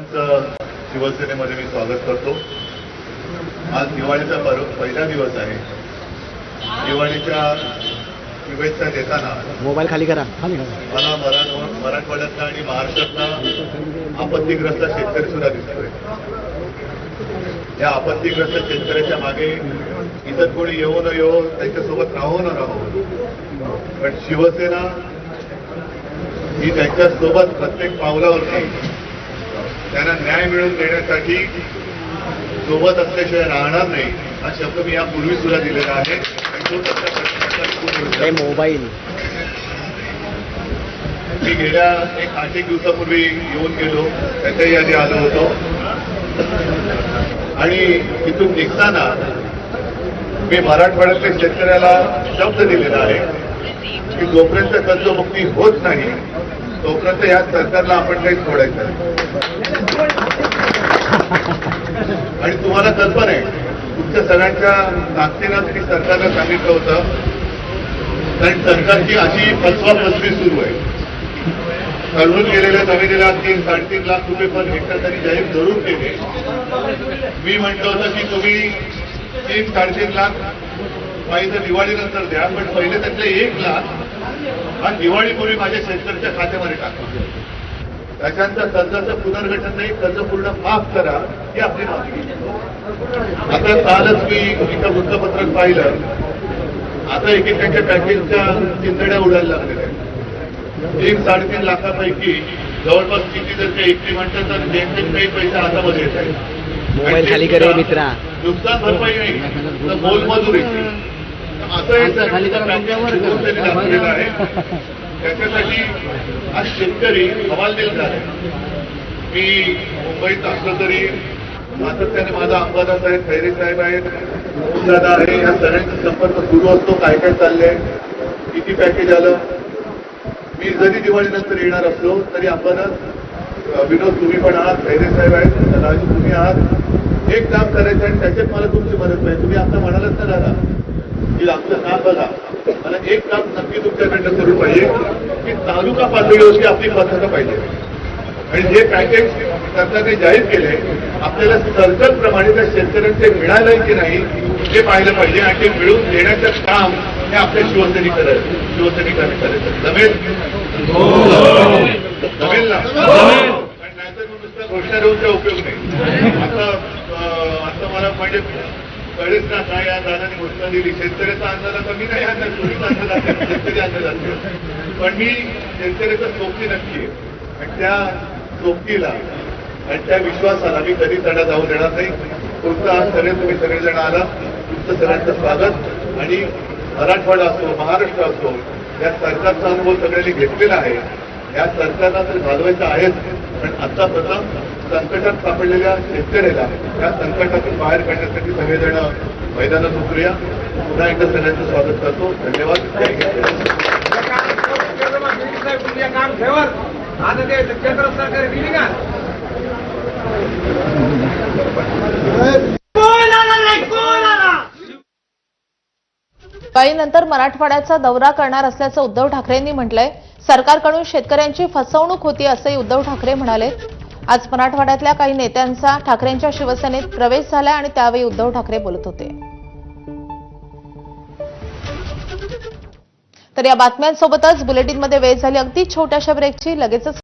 सर्वांचं शिवसेनेमध्ये मी स्वागत करतो. आज दिवाळीचा पर्व पहिला दिवस आहे. दिवाळीच्या शुभेच्छा देताना मोबाईल खाली करा. खाली मला मराठवा मराठवाड्यातला आणि महाराष्ट्रातला आपत्तीग्रस्त शेतकरी सुद्धा दिसतोय. या आपत्तीग्रस्त शेतकऱ्याच्या मागे इतर कोणी येऊ न येऊ त्यांच्यासोबत राहू न राहू. पण शिवसेना ही त्यांच्यासोबत प्रत्येक पावलावरती त्यांना न्याय मिळवून देण्यासाठी सोबत असल्याशिवाय राहणार नाही. हा शब्द मी यापूर्वी सुद्धा दिलेला आहे. मोबाईल. मी गेल्या एक आठ एक दिवसापूर्वी येऊन गेलो. त्याच्याही आधी आलो होतो. आणि तिथून निघताना मी मराठवाड्यातल्या शेतकऱ्याला शब्द दिलेला आहे. की जोपर्यंत कर्जमुक्ती होत नाही तोपर्यंत या सरकारला आपण काही सोडायचं आणि तुम्हाला कल्पना आहे तुमच्या सगळ्यांच्या ताकदीनं मी सरकारला सांगितलं होतं कारण सरकारची अशी फसवा फसवी सुरू आहे. ठरवून गेलेल्या जमिनीला तीन साडेतीन लाख रुपये पण हेक्टर तरी जाहीर धरून केले मी म्हटलं होतं की तुम्ही तीन साडेतीन लाख पाहिजे दिवाळीनंतर द्या पण पहिले त्यातले एक लाख हा दिवाळीपूर्वी माझ्या शेतकऱ्याच्या खात्यामध्ये टाका त्याच्यानंतर कर्जाचं पुनर्गठन नाही कर्ज पूर्ण माफ करा ही आपली मागणी आता कालच मी एका वृत्तपत्रात पाहिलं. आता एकेकांच्या पॅकेजच्या चिंतड्या उडायला लागलेल्या आहेत. तीन साडेतीन लाखापैकी जवळपास किती जर एकटी म्हणतात तर जेमतेम काही पैसे हातामध्ये येत आहेत. नुकसान भरपाई नाही. तर मोलमजुरी. आहे. त्याच्यासाठी आज शेतकरी हवालदिल झाले मी मुंबईत असलो तरी सातत्याने माझा अंबादा साहेब खैरे साहेब आहेत. दादा आहे. या सगळ्यांचा संपर्क सुरू असतो. काय काय चाललंय? किती पॅकेज आलं? मी जरी दिवाळीनंतर येणार असलो तरी अंबादा विनोद तुम्ही पण आहात. खैरे साहेब आहेत. राजू तुम्ही आहात. एक काम करायचं आणि त्याच्यात मला तुमची मदत पाहिजे. तुम्ही आता म्हणालात ना दादा की आमचं काम बघा. मला एक काम नक्की तुमच्याकडनं करून पाहिजे की तालुका पातळीवरती आपली पद्धत पाहिजे. आणि जे पॅकेज सरकारने जाहीर केले आपल्याला सर्कलप्रमाणे त्या शेतकऱ्यांचे मिळालंय की नाही हे पाहिलं पाहिजे आणि ते मिळवून देण्याचं काम हे आपल्या शिवसैनिक करायचं शिवसैनिकांनी करायचं जमेल जमेल ना नाहीतर मग नुसतं घोषणा देऊनचा उपयोग नाही. आता आता मला म्हणजे कळेच ना काय या दादाने घोषणा दिली. शेतकऱ्याचा अंदाज आता मी नाही आणणार तुम्हीच अंदाज असेल शेतकरी अंदाज असेल पण मी शेतकऱ्याचा सोबती नक्की आहे. आणि त्या सोबतीला आणि त्या विश्वासाला मी कधी तडा जाऊ देणार नाही. तुमचं आज सगळे तुम्ही सगळेजण आला. तुमचं सगळ्यांचं स्वागत. आणि मराठवाडा असो महाराष्ट्र असो या सरकारचा अनुभव सगळ्यांनी घेतलेला आहे. या सरकारला तर घालवायचं आहेच. पण आता प्रथम संकटात सापडलेल्या शेतकऱ्याला या संकटातून बाहेर काढण्यासाठी सगळेजण मैदानात उतरूया. पुन्हा एकदा सगळ्यांचं स्वागत करतो. धन्यवाद. दिवाळीनंतर मराठवाड्याचा दौरा करणार असल्याचं उद्धव ठाकरेंनी म्हटलंय. सरकारकडून शेतकऱ्यांची फसवणूक होती असंही उद्धव ठाकरे म्हणाले. आज मराठवाड्यातल्या काही नेत्यांचा ठाकरेंच्या शिवसेनेत प्रवेश झालाय आणि त्यावेळी उद्धव ठाकरे बोलत होते. तर या बातम्यांसोबतच बुलेटिनमध्ये वेळ झाली. अगदी छोट्याशा ब्रेकची लगेचच